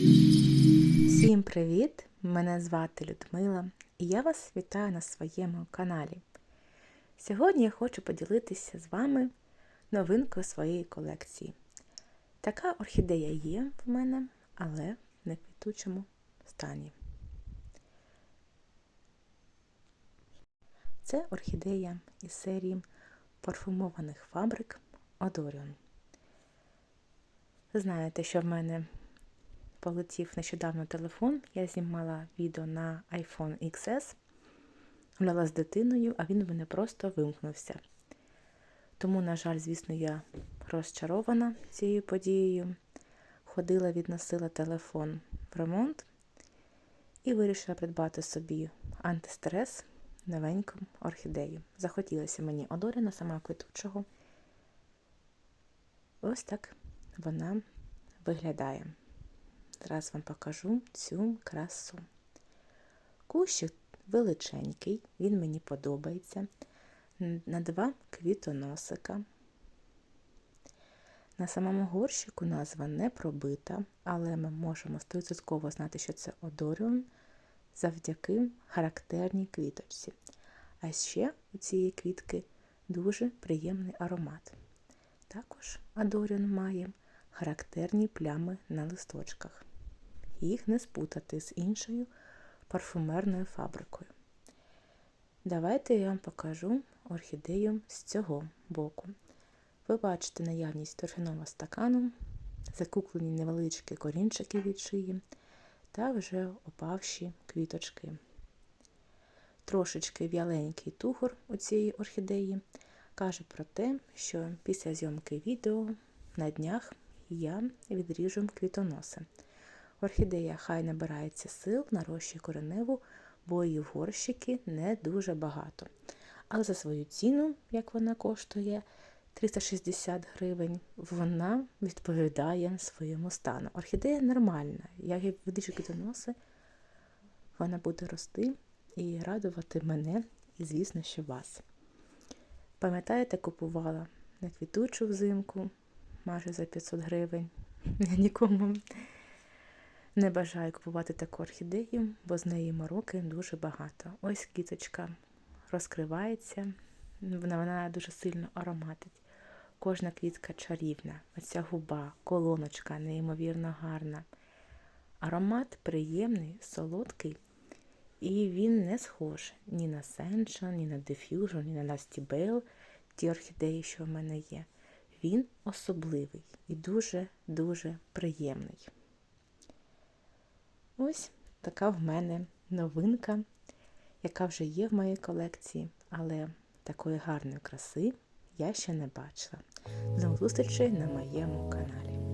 Всім привіт! Мене звати Людмила і я вас вітаю на своєму каналі. Сьогодні я хочу поділитися з вами новинкою своєї колекції. Така орхідея є в мене, але не в квітучому стані. Це орхідея із серії парфумованих фабрик Одоріон. Знаєте, що в мене полетів нещодавно телефон. Я знімала відео на iPhone XS, гуляла з дитиною, а він в мене просто вимкнувся. Тому, на жаль, звісно, я розчарована цією подією. Ходила, відносила телефон в ремонт і вирішила придбати собі антистрес новеньку орхідею. Захотілося мені одоріна, сама квітучого. Ось так вона виглядає. Зараз вам покажу цю красу. Кущик величенький, він мені подобається. На два квітоносика. На самому горщику назва не пробита, але ми можемо 100% знати, що це одоріон завдяки характерній квіточці. А ще у цієї квітки дуже приємний аромат. Також Адоріон має характерні плями на листочках. Їх не спутати з іншою парфумерною фабрикою. Давайте я вам покажу орхідею з цього боку. Ви бачите наявність торфяного стакану, закуклені невеличкі корінчики від шиї та вже опавші квіточки. Трошечки в'яленький тугор у цієї орхідеї каже про те, що після зйомки відео на днях я відріжу квітоноси. Орхідея хай набирається сил, нарощує кореневу, бо її в горщики не дуже багато. Але за свою ціну, як вона коштує 360 гривень, вона відповідає своєму стану. Орхідея нормальна. Як я відріжу квітоноси, вона буде рости і радувати мене, і, звісно, що вас. Пам'ятаєте, купувала на квітучу взимку майже за 500 гривень. Я нікому не бажаю купувати таку орхідею, бо з неї мороки дуже багато. Ось квіточка розкривається, вона, вона дуже сильно ароматить. Кожна квітка чарівна, оця губа, колоночка неймовірно гарна. Аромат приємний, солодкий, і він не схож ні на Сеншон, ні на Diffusion, ні на Nasty Bell, ті орхідеї, що в мене є. Він особливий і дуже-дуже приємний. Ось така в мене новинка, яка вже є в моїй колекції, але такої гарної краси я ще не бачила. До зустрічі на моєму каналі.